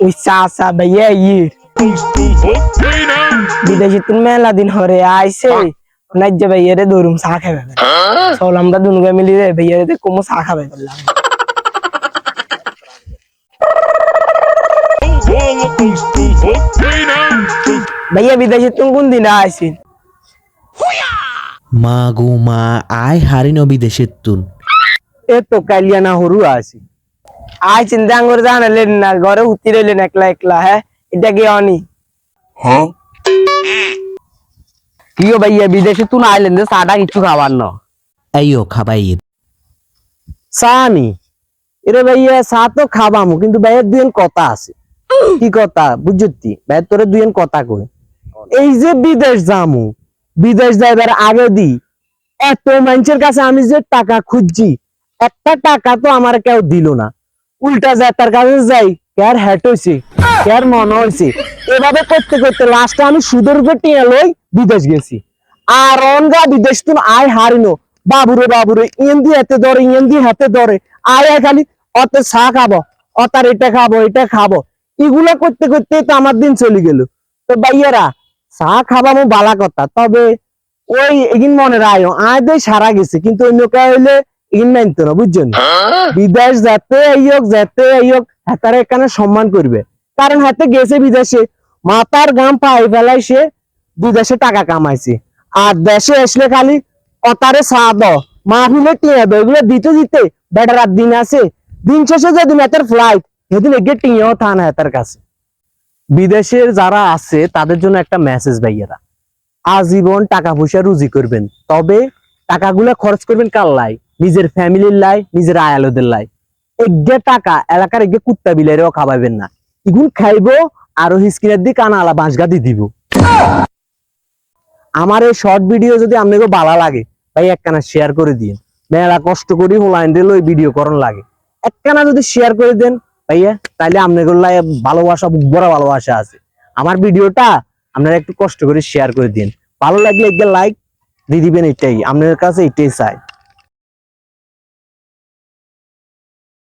ওই চাচা ভাইয়া ইয়ে now. বিদেশি তুমি মেলা দিন হরে আইসে নাইজ ভাইয়া রে দৌড়ুম চা খাবে চল আমরা দুনুকে মিলি রে ভাইয়া রে কমো চা খাবে বললাম ভাইয়া বিদেশি তুমি কোন দিন আইসি মা গো মা আয় হারিন বিদেশের তুন এ তো কালিয়া না হরু আছি আই চিন্তা করে জানালেন না ঘরে উতি রইলেন একলা একলা হ্যাঁ? এটা কি অনি? কিও ভাইয়া বিদেশে তুন আইলেন যে চাটা কিছু খাবার ন? আইও খাবাই সানি এরে ভাইয়া চা তো খাবামু কিন্তু ভাইয়ের দুজন কথা আছে। কি কথা? বুঝছি ভাইয়ের তোরে দুজন কথা কই। এই যে বিদেশ যামু বিদেশ যাইবার আগে দি এত মানুষের কাছে আমি যে টাকা খুঁজছি একটা টাকা তো আমার কেউ দিল না। উল্টা যায় তার কাছে যাই কার হ্যাট হয়েছে কার মনে হয়েছে এভাবে করতে করতে লাস্টে আমি সুদের উপর টিয়া লই বিদেশ গেছি। আর অনগা বিদেশ তুমি আয় হারিনো। বাবুরে বাবুরে ইয়েন দিয়ে হাতে ধরে ইয়েন দিয়ে হাতে ধরে। আয় খালি, অত চা খাব অতার এটা খাব এটা খাব। এগুলো করতে করতে তো আমার দিন চলে গেল। তো ভাইয়ারা, চা খাবামো বালা কথা। তবে ওই এগিন মনে রায় আয় দেয় সারা গেছে। কিন্তু অন্য কে হইলে না, বুঝছেন? বিদেশ যাতে যাতে এখানে সম্মান করবে। কারণ হাতে গেছে বিদেশে মাথার গাম পাই ফেলাই সে বিদেশে টাকা কামাইছে। আর দেশে আসলে খালি অতারে দাও মাহফিলে টিয়া দাও এগুলো দিতে দিতে বেটার দিন আছে। দিন শেষে যেদিন এতের ফ্লাইট সেদিন এগিয়ে টিয়াও থান হাতের কাছে। বিদেশের যারা আছে, তাদের জন্য একটা মেসেজ ভাইয়েরা, আজীবন টাকা পয়সা রুজি করবেন। তবে টাকাগুলো খরচ করবেন কার লাই? নিজের ফ্যামিলির লাই, নিজের আয়ালদের লাই। এগে টাকা এলাকার এগে কুত্তা বিলাইরেও খাওয়াবেন না। ইগুন খাইবো, আরও হিসকিনের দিকে কানা আলা বাঁশগা দিয়ে দিব। আমার এই শর্ট ভিডিও যদি আপনাকে ভালো লাগে, ভাই একখানা শেয়ার করে দিন মেলা কষ্ট করি হোলাইন রেল ওই ভিডিও করন লাগে। একখানা যদি শেয়ার করে দেন, ভাইয়া তাহলে আপনাকে লাই ভালোবাসা ভরা ভালোবাসা আছে। আমার ভিডিওটা আপনারা একটু কষ্ট করে শেয়ার করে দিন ভালো লাগলে একটা লাইক দিয়ে দিবেন, এটাই। আপনার কাছে এটাই চাই।